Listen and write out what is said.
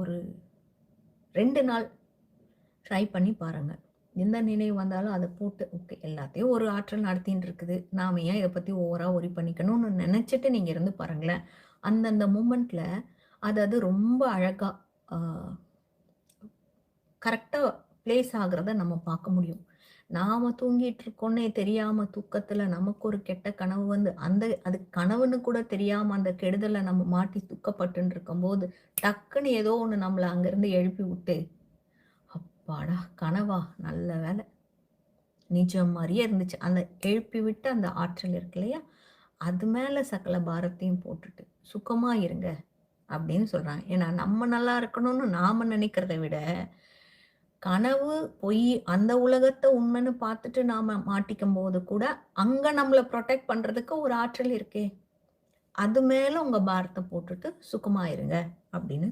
ஒரு ரெண்டு நாள் ட்ரை பண்ணி பாருங்க. எந்த நினைவு வந்தாலும் அதை போட்டு ஓகே எல்லாத்தையும் ஒரு ஆற்றல் நடத்தின்னு இருக்குது. நாம ஏன் இதை பற்றி ஓவராக ஒரி பண்ணிக்கணும்னு நினச்சிட்டு நீங்கள் இருந்து பாருங்களேன். அந்தந்த மூமெண்ட்டில் அது அது ரொம்ப அழகாக கரெக்டாக ப்ளேஸ் ஆகிறத நம்ம பார்க்க முடியும். நாம் தூங்கிட்டு இருக்கோன்னே தெரியாமல் தூக்கத்துல நமக்கு ஒரு கெட்ட கனவு வந்து அந்த அது கனவுன்னு கூட தெரியாமல் அந்த கெடுதலை நம்ம மாட்டி துக்கப்பட்டுன்னு இருக்கும்போது டக்குன்னு ஏதோ ஒன்று நம்மளை அங்கேருந்து எழுப்பி விட்டு அப்பாடா கனவா நல்ல வேலை. நிஜம் மாதிரியே இருந்துச்சு. அந்த எழுப்பி விட்டு அந்த ஆற்றல் இருக்கு இல்லையா? அது மேலே சகல பாரத்தையும் போட்டுட்டு சுகமா இருங்க அப்படின்னு சொல்றாங்க. ஏன்னா நம்ம நல்லா இருக்கணும்னு நாம நினைக்கிறத விட கனவு பொய் அந்த உலகத்தை உண்மைன்னு பார்த்துட்டு நாம மாட்டிக்கும் போது கூட அங்க நம்மளை ப்ரொடெக்ட் பண்றதுக்கு ஒரு ஆற்றல் இருக்கே. அது மேல உங்க பாரத்தை போட்டுட்டு சுகமாயிருங்க அப்படின்னு